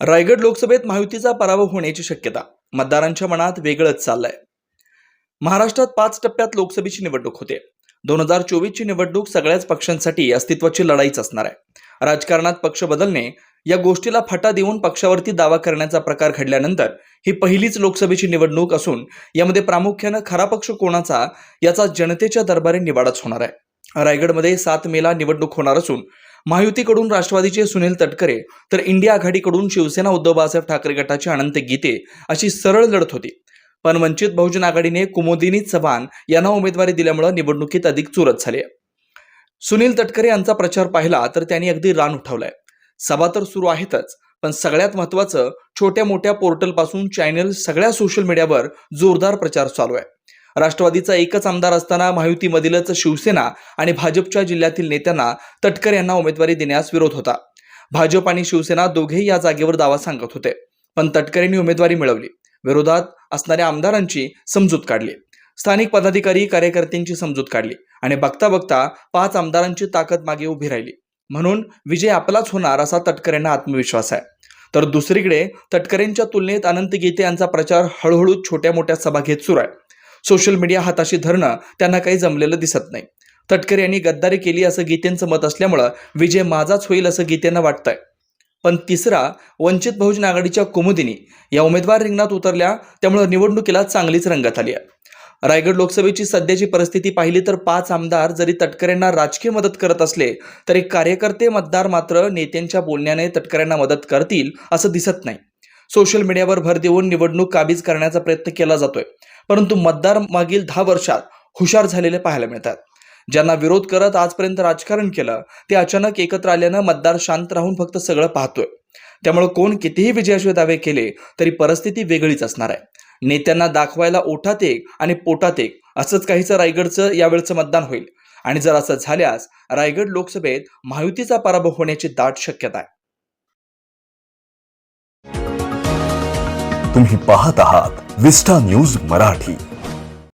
रायगड लोकसभेत महायुतीचा पराभव होण्याची शक्यता मतदारांच्या मनात वेगळंच चाललंय. महाराष्ट्रात पाच टप्प्यात लोकसभेची निवडणूक होते. दोन हजार चोवीसची निवडणूक सगळ्याच पक्षांसाठी अस्तित्वाची लढाईच असणार आहे. राजकारणात पक्ष बदलणे या गोष्टीला फटा देऊन पक्षावरती दावा करण्याचा प्रकार घडल्यानंतर ही पहिलीच लोकसभेची निवडणूक असून यामध्ये प्रामुख्यानं खरा पक्ष कोणाचा याचा जनतेच्या दरबारी निवाडाच होणार आहे. रायगडमध्ये सात मेला निवडणूक होणार असून महायुतीकडून राष्ट्रवादीचे सुनील तटकरे तर इंडिया आघाडीकडून शिवसेना उद्धव बाळासाहेब ठाकरे गटाचे अनंत गीते अशी सरळ लढत होती. पण वंचित बहुजन आघाडीने कुमोदिनी चव्हाण यांना उमेदवारी दिल्यामुळे निवडणुकीत अधिक चुरत झाली आहे. सुनील तटकरे यांचा प्रचार पाहिला तर त्यांनी अगदी रान उठवलाय. सभा तर सुरू आहेतच पण सगळ्यात महत्वाचं छोट्या मोठ्या पोर्टलपासून चॅनल सगळ्या सोशल मीडियावर जोरदार प्रचार चालू आहे. राष्ट्रवादीचा एकच आमदार असताना महायुतीमधीलच शिवसेना आणि भाजपच्या जिल्ह्यातील नेत्यांना तटकर यांना उमेदवारी देण्यास विरोध होता. भाजप आणि शिवसेना दोघेही या जागेवर दावा सांगत होते. पण तटकरेंनी उमेदवारी मिळवली. विरोधात असणाऱ्या आमदारांची समजूत काढली. स्थानिक पदाधिकारी कार्यकर्त्यांची समजूत काढली आणि बघता बघता पाच आमदारांची ताकद मागे उभी राहिली. म्हणून विजय आपलाच होणार असा तटकरेंना आत्मविश्वास आहे. तर दुसरीकडे तटकरेंच्या तुलनेत अनंत गीते यांचा प्रचार हळूहळू छोट्या मोठ्या सभा घेत सुरू आहे. सोशल मीडिया हाताशी धरणं त्यांना काही जमलेलं दिसत नाही. तटकरे यांनी गद्दारी केली असं गीतेंचं मत असल्यामुळं विजय माझाच होईल असं गीतेंना वाटतंय. पण तिसरा वंचित बहुजन आघाडीच्या कुमुदिनी या उमेदवार रिंगणात उतरल्या त्यामुळे निवडणुकीला चांगलीच रंगत आली आहे. रायगड लोकसभेची सध्याची परिस्थिती पाहिली तर पाच आमदार जरी तटकरेंना राजकीय मदत करत असले तरी कार्यकर्ते मतदार मात्र नेत्यांच्या बोलण्याने तटकऱ्यांना मदत करतील असं दिसत नाही. सोशल मीडियावर भर देऊन निवडणूक काबीज करण्याचा प्रयत्न केला जातोय. परंतु मतदार मागील दहा वर्षात हुशार झालेले पाहायला मिळतात. ज्यांना विरोध करत आजपर्यंत राजकारण केलं ते अचानक एकत्र आल्यानं मतदार शांत राहून फक्त सगळं पाहतोय. त्यामुळे कोण कितीही विजयाशिवाय दावे केले तरी परिस्थिती वेगळीच असणार आहे. नेत्यांना दाखवायला ओठात एक आणि पोटात एक असंच काहीचं रायगडचं यावेळचं मतदान होईल. आणि जर असं झाल्यास रायगड लोकसभेत महायुतीचा पराभव होण्याची दाट शक्यता आहे. तुम्ही पाहत आहात विस्टा न्यूज मराठी.